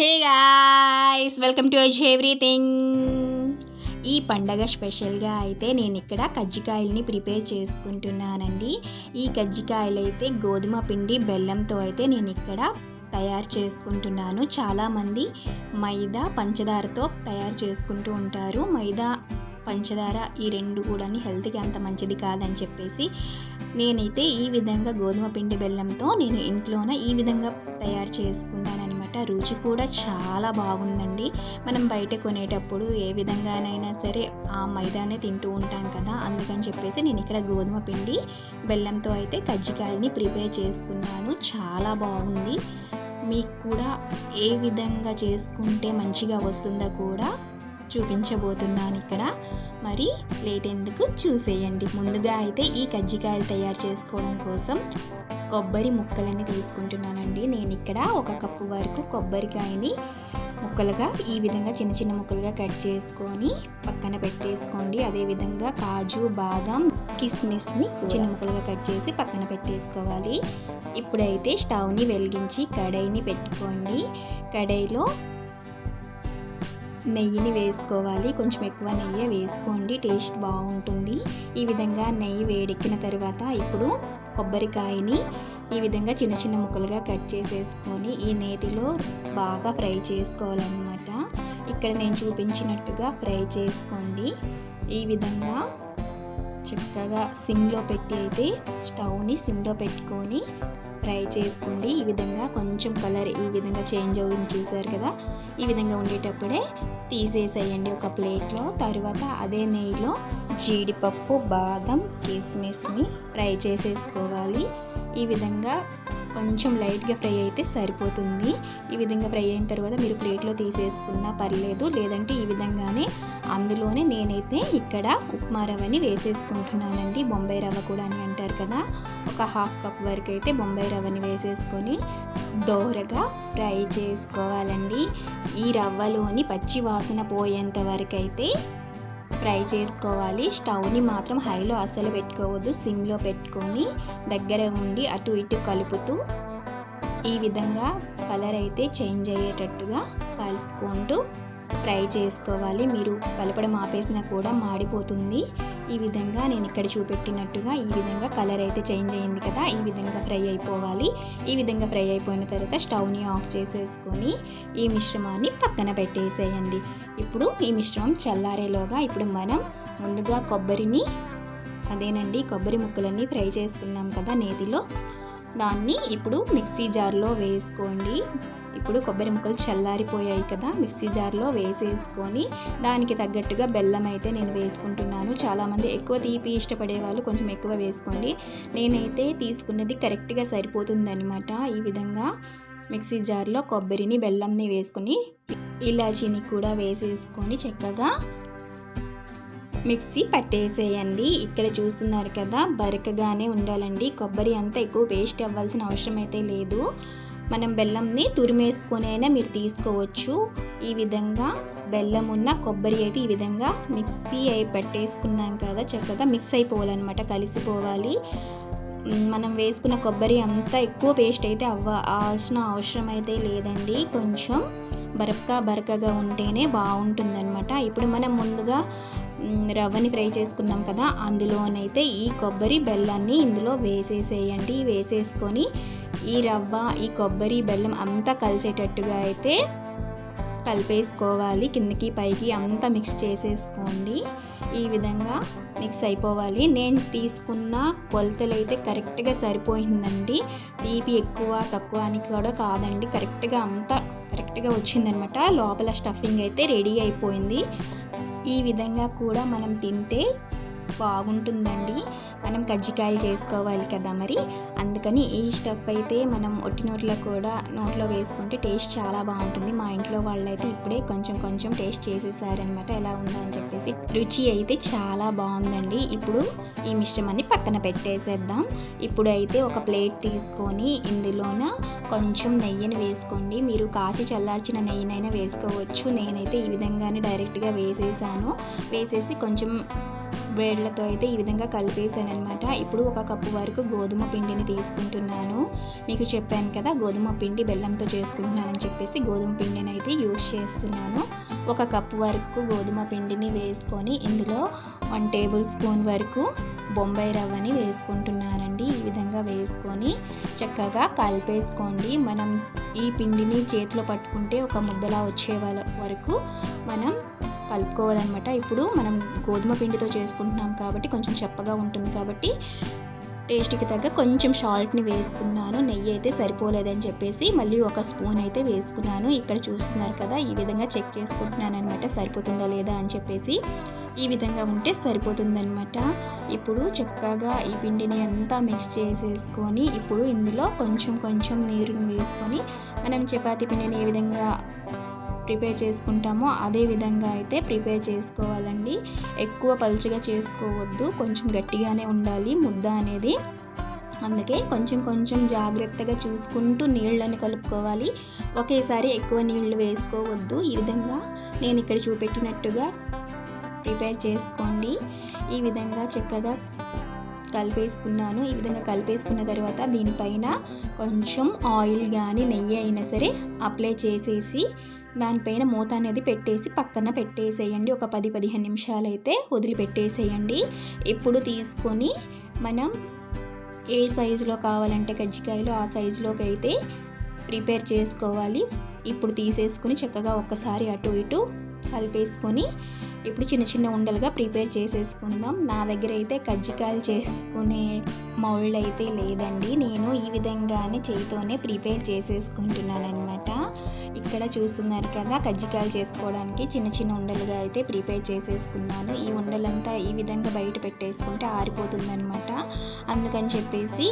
Hey guys welcome to Aj everything. ఈ పండగ స్పెషల్గా అయితే నేను ఇక్కడ కజ్జికాయల్ని ప్రిపేర్ చేసుకుంటున్నానండి. ఈ కజ్జికాయలు అయితే గోధుమ పిండి బెల్లంతో అయితే నేను ఇక్కడ తయారు చేసుకుంటున్నాను. చాలామంది మైదా పంచదారతో తయారు చేసుకుంటూ ఉంటారు. మైదా పంచదార ఈ రెండు కూడా హెల్త్కి అంత మంచిది కాదని చెప్పేసి నేనైతే ఈ విధంగా గోధుమ పిండి బెల్లంతో నేను ఇంట్లోనే ఈ విధంగా తయారు చేసుకున్నానమాట రుచి కూడా చాలా బాగుందండి. మనం బయట కొనేటప్పుడు ఏ విధంగానైనా సరే ఆ మైదానే తింటూ ఉంటాం కదా. అందుకని చెప్పేసి నేను ఇక్కడ గోధుమ పిండి బెల్లంతో అయితే కజ్జికాయని ప్రిపేర్ చేసుకున్నాను. చాలా బాగుంది. మీకు కూడా ఏ విధంగా చేసుకుంటే మంచిగా వస్తుందో కూడా చూపించబోతున్నాను ఇక్కడ. మరి లేట్ ఎందుకు చూసేయండి. ముందుగా అయితే ఈ కజ్జికాయలు తయారు చేసుకోవడం కోసం కొబ్బరి ముక్కలని తీసుకుంటున్నానండి. నేను ఇక్కడ ఒక కప్పు వరకు కొబ్బరికాయని ముక్కలుగా ఈ విధంగా చిన్న చిన్న ముక్కలుగా కట్ చేసుకొని పక్కన పెట్టేసుకోండి. అదేవిధంగా కాజు బాదం కిస్మిస్ని చిన్న ముక్కలుగా కట్ చేసి పక్కన పెట్టేసుకోవాలి. ఇప్పుడైతే స్టవ్ని వెలిగించి కడాయిని పెట్టుకోండి. కడాయిలో నెయ్యిని వేసుకోవాలి. కొంచెం ఎక్కువ నెయ్యి వేసుకోండి. టేస్ట్ బాగుంటుంది. ఈ విధంగా నెయ్యి వేడెక్కిన తర్వాత ఇప్పుడు కొబ్బరికాయని ఈ విధంగా చిన్న చిన్న ముక్కలుగా కట్ చేసేసుకొని ఈ నేతిలో బాగా ఫ్రై చేసుకోవాలన్నమాట. ఇక్కడ నేను చూపించినట్టుగా ఫ్రై చేసుకోండి. ఈ విధంగా చక్కగా సిమ్లో పెట్టి అయితే స్టవ్ని సిమ్లో పెట్టుకొని ఫ్రై చేసుకోండి. ఈ విధంగా కొంచెం కలర్ ఈ విధంగా చేంజ్ అవుతుంది చూసారు కదా? ఈ విధంగా ఉండేటప్పుడే తీసేసేయండి ఒక ప్లేట్లో. తర్వాత అదే నెయ్యిలో జీడిపప్పు బాదం కిస్మిస్ని ఫ్రై చేసేసుకోవాలి. ఈ విధంగా కొంచెం లైట్గా ఫ్రై అయితే సరిపోతుంది. ఈ విధంగా ఫ్రై అయిన తర్వాత మీరు ప్లేట్లో తీసేసుకున్నా పర్లేదు లేదంటే ఈ విధంగానే అందులోనే నేనైతే ఇక్కడ ఉప్మా రవ్వని వేసేసుకుంటున్నానండి. బొంబాయి రవ్వ కూడా అని అంటారు కదా ఒక హాఫ్ కప్ వరకు అయితే బొంబాయి రవ్వని వేసేసుకొని దోరగా ఫ్రై చేసుకోవాలండి. ఈ రవ్వలోని పచ్చి వాసన పోయేంత వరకు అయితే ఫ్రై చేసుకోవాలి. స్టవ్ని మాత్రం హైలో అస్సలు పెట్టుకోవద్దు. సిమ్లో పెట్టుకొని దగ్గర ఉండి అటు ఇటు కలుపుతూ ఈ విధంగా కలర్ అయితే చేంజ్ అయ్యేటట్టుగా కలుపుకుంటూ ఫ్రై చేసుకోవాలి. మీరు కలపడం ఆపేసినా కూడా మాడిపోతుంది. ఈ విధంగా నేను ఇక్కడ చూపెట్టినట్టుగా ఈ విధంగా కలర్ అయితే చేంజ్ అయింది కదా ఈ విధంగా ఫ్రై అయిపోవాలి. ఈ విధంగా ఫ్రై అయిపోయిన తర్వాత స్టవ్ని ఆఫ్ చేసేసుకొని ఈ మిశ్రమాన్ని పక్కన పెట్టేసేయండి. ఇప్పుడు ఈ మిశ్రమం చల్లారేలోగా ఇప్పుడు మనం ముందుగా కొబ్బరిని అదేనండి కొబ్బరి ముక్కలన్నీ ఫ్రై చేసుకున్నాం కదా నేతిలో. దాన్ని ఇప్పుడు మిక్సీ జార్లో వేసుకోండి. ఇప్పుడు కొబ్బరి ముక్కలు చల్లారిపోయాయి కదా మిక్సీ జార్లో వేసేసుకొని దానికి తగ్గట్టుగా బెల్లం అయితే నేను వేసుకుంటున్నాను. చాలామంది ఎక్కువ తీపి ఇష్టపడే వాళ్ళు కొంచెం ఎక్కువ వేసుకోండి. నేనైతే తీసుకున్నది కరెక్ట్గా సరిపోతుందనమాట ఈ విధంగా మిక్సీ జార్లో కొబ్బరిని బెల్లంని వేసుకొని ఇలాచీని కూడా వేసేసుకొని చక్కగా మిక్సీ పట్టేసేయండి. ఇక్కడ చూస్తున్నారు కదా బరకగానే ఉండాలండి. కొబ్బరి అంతా ఎక్కువ పేస్ట్ అవ్వాల్సిన అవసరం అయితే లేదు. మనం బెల్లంని తురిమేసుకొని అయినా మీరు తీసుకోవచ్చు. ఈ విధంగా బెల్లం ఉన్న కొబ్బరి అయితే ఈ విధంగా మిక్సీ అయి పెట్టేసుకున్నాం కదా చక్కగా మిక్స్ అయిపోవాలన్నమాట కలిసిపోవాలి. మనం వేసుకున్న కొబ్బరి అంతా ఎక్కువ పేస్ట్ అయితే అవ్వ అవ్వాల్సిన అవసరం అయితే లేదండి. కొంచెం బరక్కా బరకగా ఉంటేనే బాగుంటుందన్నమాట. ఇప్పుడు మనం ముందుగా రవ్వని ఫ్రై చేసుకున్నాం కదా అందులోనైతే ఈ కొబ్బరి బెల్లాన్ని ఇందులో వేసేసేయండి. వేసేసుకొని ఈ రవ్వ ఈ కొబ్బరి బెల్లం అంతా కలిసేటట్టుగా అయితే కలిపేసుకోవాలి. కిందకి పైకి అంతా మిక్స్ చేసేసుకోండి. ఈ విధంగా మిక్స్ అయిపోవాలి. నేను తీసుకున్న కొలతలు అయితే కరెక్ట్గా సరిపోయిందండి. తీపి ఎక్కువ తక్కువ అని కూడా కాదండి. కరెక్ట్గా అంతా కరెక్ట్గా వచ్చిందనమాట. లోపల స్టఫింగ్ అయితే రెడీ అయిపోయింది. ఈ విధంగా కూడా మనం తింటే బాగుంటుందండి. మనం కజ్జికాయలు చేసుకోవాలి కదా మరి. అందుకని ఈ స్టఫ్ అయితే మనం ఒట్టి నోట్లో కూడా నోట్లో వేసుకుంటే టేస్ట్ చాలా బాగుంటుంది. మా ఇంట్లో వాళ్ళైతే ఇప్పుడే కొంచెం కొంచెం టేస్ట్ చేసేసారనమాట ఎలా ఉందని చెప్పేసి. రుచి అయితే చాలా బాగుందండి. ఇప్పుడు ఈ మిశ్రమాన్ని పక్కన పెట్టేసేద్దాం. ఇప్పుడు అయితే ఒక ప్లేట్ తీసుకొని ఇందులోన కొంచెం నెయ్యిని వేసుకోండి. మీరు కాచి చల్లార్చిన నెయ్యినైనా వేసుకోవచ్చు. నేనైతే ఈ విధంగానే డైరెక్ట్గా వేసేసాను. వేసేసి కొంచెం నీళ్ళతో అయితే ఈ విధంగా కలిపేసాను అనమాట ఇప్పుడు ఒక కప్పు వరకు గోధుమ పిండిని తీసుకుంటున్నాను. మీకు చెప్పాను కదా గోధుమ పిండి బెల్లంతో చేసుకుంటున్నానని చెప్పేసి గోధుమ పిండిని అయితే యూస్ చేస్తున్నాను. ఒక కప్పు వరకు గోధుమ పిండిని వేసుకొని ఇందులో వన్ టేబుల్ స్పూన్ వరకు బొంబాయి రవ్వని వేసుకుంటున్నానండి. ఈ విధంగా వేసుకొని చక్కగా కలిపేసుకోండి. మనం ఈ పిండిని చేతిలో పట్టుకుంటే ఒక ముద్దలా వచ్చే వరకు మనం కలుపుకోవాలన్నమాట. ఇప్పుడు మనం గోధుమ పిండితో చేసుకుంటున్నాం కాబట్టి కొంచెం చెప్పగా ఉంటుంది కాబట్టి టేస్ట్కి తగ్గ కొంచెం సాల్ట్ని వేసుకున్నాను. నెయ్యి అయితే సరిపోలేదని చెప్పేసి మళ్ళీ ఒక స్పూన్ అయితే వేసుకున్నాను. ఇక్కడ చూస్తున్నారు కదా ఈ విధంగా చెక్ చేసుకుంటున్నాను అనమాట సరిపోతుందా లేదా అని చెప్పేసి ఈ విధంగా ఉంటే సరిపోతుందనమాట ఇప్పుడు చక్కగా ఈ పిండిని అంతా మిక్స్ చేసేసుకొని ఇప్పుడు ఇందులో కొంచెం కొంచెం నీరుని వేసుకొని మనం చపాతీ పిండిని ఏ విధంగా ప్రిపేర్ చేసుకుంటామో అదే విధంగా అయితే ప్రిపేర్ చేసుకోవాలండి. ఎక్కువ పలుచగా చేసుకోవద్దు. కొంచెం గట్టిగానే ఉండాలి ముద్ద అనేది. అందుకే కొంచెం కొంచెం జాగ్రత్తగా చూసుకుంటూ నీళ్ళని కలుపుకోవాలి. ఒకేసారి ఎక్కువ నీళ్ళు వేసుకోవద్దు. ఈ విధంగా నేను ఇక్కడ చూపెట్టినట్టుగా ప్రిపేర్ చేసుకోండి. ఈ విధంగా చక్కగా కలిపేసుకున్నాను. ఈ విధంగా కలిపేసుకున్న తర్వాత దీనిపైన కొంచెం ఆయిల్ కానీ నెయ్యి అయినా సరే అప్లై చేసేసి దానిపైన మూత అనేది పెట్టేసి పక్కన పెట్టేసేయండి. ఒక పది పదిహేను నిమిషాలు అయితే వదిలిపెట్టేసేయండి. ఇప్పుడు తీసుకొని మనం ఏ సైజులో కావాలంటే కజ్జికాయలు ఆ సైజులోకి అయితే ప్రిపేర్ చేసుకోవాలి. ఇప్పుడు తీసేసుకొని చక్కగా ఒక్కసారి అటు ఇటు కలిపేసుకొని ఇప్పుడు చిన్న చిన్న ఉండలుగా ప్రిపేర్ చేసేసుకుందాం. నా దగ్గర అయితే కజ్జికాయలు చేసుకునే మౌల్డ్ అయితే లేదండి. నేను ఈ విధంగానే చేయితోనే ప్రిపేర్ చేసేసుకుంటున్నాను అనమాట ఇక్కడ చూస్తున్నారు కదా కజ్జికాయలు చేసుకోవడానికి చిన్న చిన్న ఉండలుగా అయితే ప్రిపేర్ చేసేసుకున్నాను. ఈ ఉండలంతా ఈ విధంగా బయట పెట్టేసుకుంటే ఆరిపోతుందనమాట అందుకని చెప్పేసి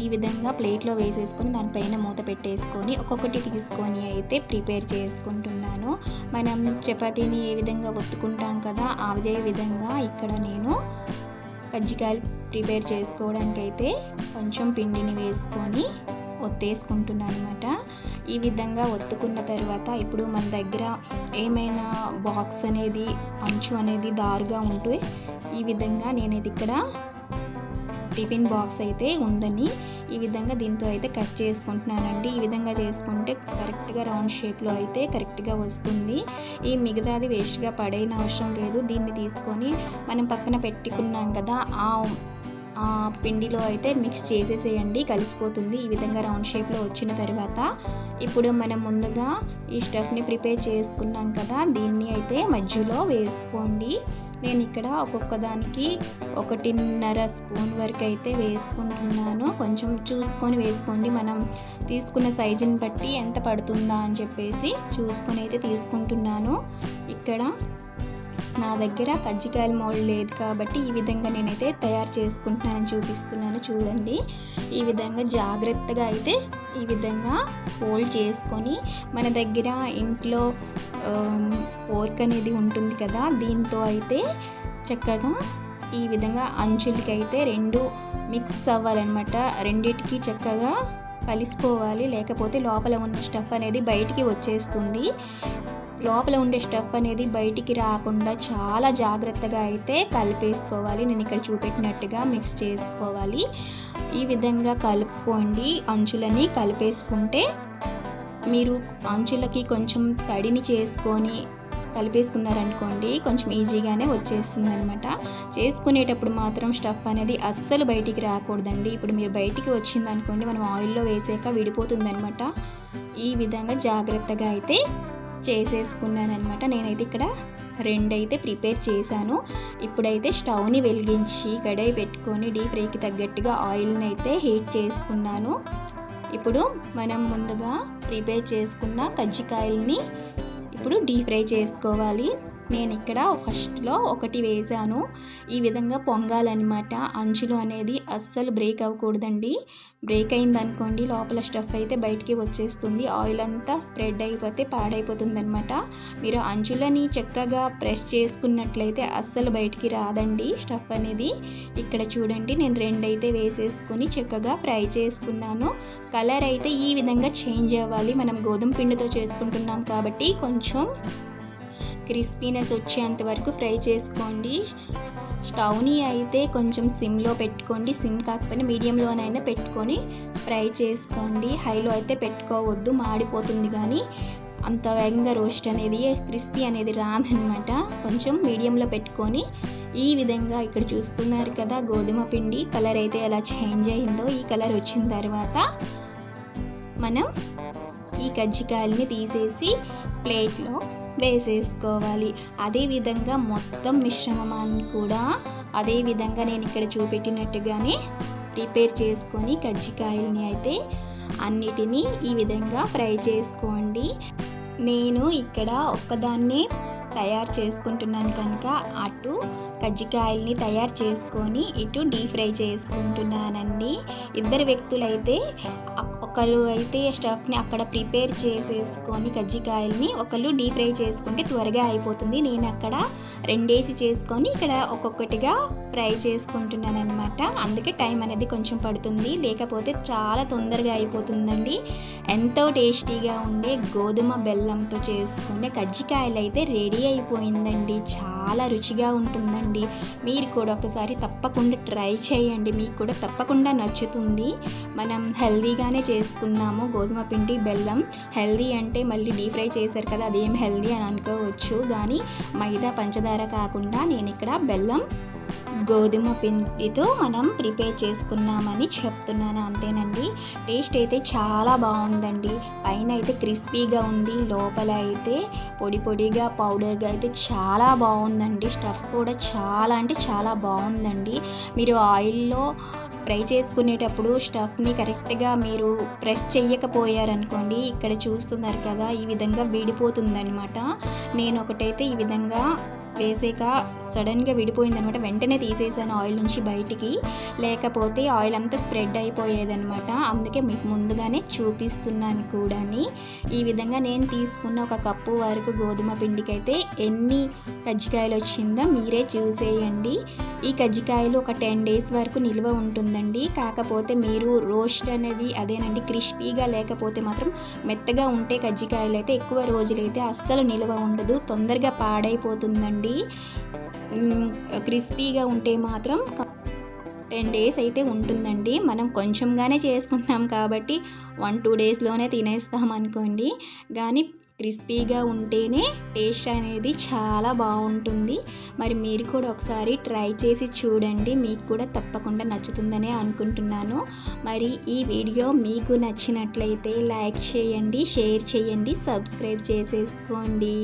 ఈ విధంగా ప్లేట్లో వేసేసుకొని దానిపైన మూత పెట్టేసుకొని ఒక్కొక్కటి తీసుకొని అయితే ప్రిపేర్ చేసుకుంటున్నాను. మనం చపాతీని ఏ విధంగా ఒత్తుకుంటాం కదా అదే విధంగా ఇక్కడ నేను కజ్జికాయలు ప్రిపేర్ చేసుకోవడానికి అయితే కొంచెం పిండిని వేసుకొని ఒత్తేసుకుంటున్నాను అనమాట ఈ విధంగా ఒత్తుకున్న తర్వాత ఇప్పుడు మన దగ్గర ఏమైనా బాక్స్ అనేది అంచు అనేది దారుగా ఉంటే ఈ విధంగా నేనైతే ఇక్కడ టిఫిన్ బాక్స్ అయితే ఉందని ఈ విధంగా దీంతో అయితే కట్ చేసుకుంటున్నానండి. ఈ విధంగా చేసుకుంటే కరెక్ట్గా రౌండ్ షేప్లో అయితే కరెక్ట్గా వస్తుంది. ఈ మిగతాది వేస్ట్గా పడైన అవసరం లేదు. దీన్ని తీసుకొని మనం పక్కన పెట్టుకున్నాం కదా ఆ ఆ పిండిలో అయితే మిక్స్ చేసేసేయండి కలిసిపోతుంది. ఈ విధంగా రౌండ్ షేప్లో వచ్చిన తర్వాత ఇప్పుడు మనం ముందుగా ఈ స్టఫ్ని ప్రిపేర్ చేసుకున్నాం కదా దీన్ని అయితే మధ్యలో వేసుకోండి. నేను ఇక్కడ ఒక్కొక్క దానికి ఒకటిన్నర స్పూన్ వరకు అయితే వేసుకుంటున్నాను. కొంచెం చూసుకొని వేసుకోండి. మనం తీసుకున్న సైజుని బట్టి ఎంత పడుతుందా అని చెప్పేసి చూసుకొని అయితే తీసుకుంటున్నాను. ఇక్కడ నా దగ్గర కజ్జికాయల మోడల్ లేదు కాబట్టి ఈ విధంగా నేనైతే తయారు చేసుకుంటున్నానని చూపిస్తున్నాను చూడండి. ఈ విధంగా జాగ్రత్తగా అయితే ఈ విధంగా ఫోల్డ్ చేసుకొని మన దగ్గర ఇంట్లో పోర్క్ అనేది ఉంటుంది కదా దీంతో అయితే చక్కగా ఈ విధంగా అంచులకి అయితే రెండు మిక్స్ అవ్వాలన్నమాట. రెండిటికి చక్కగా కలిసిపోవాలి లేకపోతే లోపల ఉన్న స్టఫ్ అనేది బయటికి వచ్చేస్తుంది. లోపల ఉండే స్టఫ్ అనేది బయటికి రాకుండా చాలా జాగ్రత్తగా అయితే కలిపేసుకోవాలి. నేను ఇక్కడ చూపెట్టినట్టుగా మిక్స్ చేసుకోవాలి. ఈ విధంగా కలుపుకోండి. అంచులని కలిపేసుకుంటే మీరు అంచులకి కొంచెం తడిని చేసుకొని కలిపేసుకున్నారనుకోండి కొంచెం ఈజీగానే వచ్చేస్తుంది అనమాట చేసుకునేటప్పుడు మాత్రం స్టఫ్ అనేది అస్సలు బయటికి రాకూడదండి. ఇప్పుడు మీరు బయటికి వచ్చింది అనుకోండి మనం ఆయిల్లో వేసాక విడిపోతుంది అనమాట ఈ విధంగా జాగ్రత్తగా అయితే చేసేసుకున్నాను అనమాట నేనైతే ఇక్కడ రెండైతే ప్రిపేర్ చేశాను. ఇప్పుడైతే స్టవ్ని వెలిగించి కడాయి పెట్టుకొని డీప్ ఫ్రైకి తగ్గట్టుగా ఆయిల్ని అయితే హీట్ చేసుకున్నాను. ఇప్పుడు మనం ముందుగా ప్రిపేర్ చేసుకున్న కజ్జికాయల్ని ఇప్పుడు డీప్ ఫ్రై చేసుకోవాలి. నేను ఇక్కడ ఫస్ట్లో ఒకటి వేసాను ఈ విధంగా పొంగాలన్నమాట. అంచులు అనేది అస్సలు బ్రేక్ అవ్వకూడదండి. బ్రేక్ అయిందనుకోండి లోపల స్టఫ్ అయితే బయటికి వచ్చేస్తుంది. ఆయిల్ అంతా స్ప్రెడ్ అయిపోతే పాడైపోతుంది అనమాట మీరు అంచులని చక్కగా ప్రెస్ చేసుకున్నట్లయితే అస్సలు బయటికి రాదండి స్టఫ్ అనేది. ఇక్కడ చూడండి నేను రెండైతే వేసేసుకొని చక్కగా ఫ్రై చేసుకున్నాను. కలర్ అయితే ఈ విధంగా చేంజ్ అవ్వాలి. మనం గోధుమ పిండితో చేసుకుంటున్నాం కాబట్టి కొంచెం క్రిస్పీనెస్ వచ్చేంత వరకు ఫ్రై చేసుకోండి. స్టవ్ని అయితే కొంచెం సిమ్లో పెట్టుకోండి. సిమ్ కాకపోయినా మీడియంలోనైనా పెట్టుకొని ఫ్రై చేసుకోండి. హైలో అయితే పెట్టుకోవద్దు మాడిపోతుంది కానీ అంత వేగంగా రోస్ట్ అనేది క్రిస్పీ అనేది రాదనమాట. కొంచెం మీడియంలో పెట్టుకొని ఈ విధంగా ఇక్కడ చూస్తున్నారు కదా గోధుమ పిండి కలర్ అయితే ఎలా చేంజ్ అయిందో ఈ కలర్ వచ్చిన తర్వాత మనం ఈ కజ్జికాయల్ని తీసేసి ప్లేట్లో వేసేసుకోవాలి. అదేవిధంగా మొత్తం మిశ్రమాన్ని కూడా అదే విధంగా నేను ఇక్కడ చూపెట్టినట్టుగానే ప్రిపేర్ చేసుకొని కజ్జికాయల్ని అయితే అన్నిటినీ ఈ విధంగా ఫ్రై చేసుకోండి. నేను ఇక్కడ ఒక్కదాన్నే తయారు చేసుకుంటున్నాను కనుక అటు కజ్జికాయల్ని తయారు చేసుకొని ఇటు డీప్ ఫ్రై చేసుకుంటున్నానండి. ఇద్దరు వ్యక్తులైతే ఒకరు అయితే స్టఫ్ని అక్కడ ప్రిపేర్ చేసేసుకొని కజ్జికాయల్ని ఒకళ్ళు డీప్ ఫ్రై చేసుకుంటే త్వరగా అయిపోతుంది. నేను అక్కడ రెండేసి చేసుకొని ఇక్కడ ఒక్కొక్కటిగా ఫ్రై చేసుకుంటున్నాను అనమాట అందుకే టైం అనేది కొంచెం పడుతుంది. లేకపోతే చాలా తొందరగా అయిపోతుందండి. ఎంతో టేస్టీగా ఉండే గోధుమ బెల్లంతో చేసుకునే కజ్జికాయలు అయితే రెడీ అయిపోయిందండి. చాలా రుచిగా ఉంటుందండి. మీరు కూడా ఒకసారి తప్పకుండా ట్రై చేయండి. మీకు కూడా తప్పకుండా నచ్చుతుంది. మనం హెల్దీగానే చేసుకున్నాము గోధుమ పిండి బెల్లం హెల్దీ అంటే మళ్ళీ డీప్ ఫ్రై చేశారు కదా అదేం హెల్దీ అని అనుకోవచ్చు. కానీ మైదా పంచదార కాకుండా నేను ఇక్కడ బెల్లం గోధుమ పిండితో మనం ప్రిపేర్ చేసుకున్నామని చెప్తున్నాను. అంతేనండి. టేస్ట్ అయితే చాలా బాగుందండి. పైన అయితే క్రిస్పీగా ఉంది. లోపల అయితే పొడి పొడిగా పౌడర్గా అయితే చాలా బాగుందండి. స్టఫ్ కూడా చాలా అంటే చాలా బాగుందండి. మీరు ఆయిల్లో ఫ్రై చేసుకునేటప్పుడు స్టఫ్ని కరెక్ట్గా మీరు ప్రెస్ చెయ్యకపోయారనుకోండి ఇక్కడ చూస్తున్నారు కదా ఈ విధంగా విడిపోతుందనమాట నేను ఒకటైతే ఈ విధంగా వేసాక సడన్గా విడిపోయింది అనమాట వెంటనే తీసేసాను ఆయిల్ నుంచి బయటికి. లేకపోతే ఆయిల్ అంతా స్ప్రెడ్ అయిపోయేదనమాట. అందుకే మీకు ముందుగానే చూపిస్తున్నాను కూడా ఈ విధంగా నేను తీసుకున్న ఒక కప్పు వరకు గోధుమ పిండికి అయితే ఎన్ని కజ్జికాయలు వచ్చిందో మీరే చూసేయండి. ఈ కజ్జికాయలు ఒక టెన్ డేస్ వరకు నిల్వ ఉంటుందండి. కాకపోతే మీరు రోస్ట్ అనేది అదేనండి క్రిస్పీగా లేకపోతే మాత్రం మెత్తగా ఉంటే కజ్జికాయలు అయితే ఎక్కువ రోజులైతే అస్సలు నిల్వ ఉండదు. తొందరగా పాడైపోతుందండి. క్రిస్పీగా ఉంటే మాత్రం టెన్ డేస్ అయితే ఉంటుందండి. మనం కొంచెంగానే చేసుకుంటున్నాం కాబట్టి వన్ టూ డేస్లోనే తినేస్తాం అనుకోండి. కానీ క్రిస్పీగా ఉంటేనే టేస్ట్ అనేది చాలా బాగుంటుంది. మరి మీరు కూడా ఒకసారి ట్రై చేసి చూడండి. మీకు కూడా తప్పకుండా నచ్చుతుందనే అనుకుంటున్నాను. మరి ఈ వీడియో మీకు నచ్చినట్లయితే లైక్ చేయండి షేర్ చేయండి సబ్స్క్రైబ్ చేసేసుకోండి.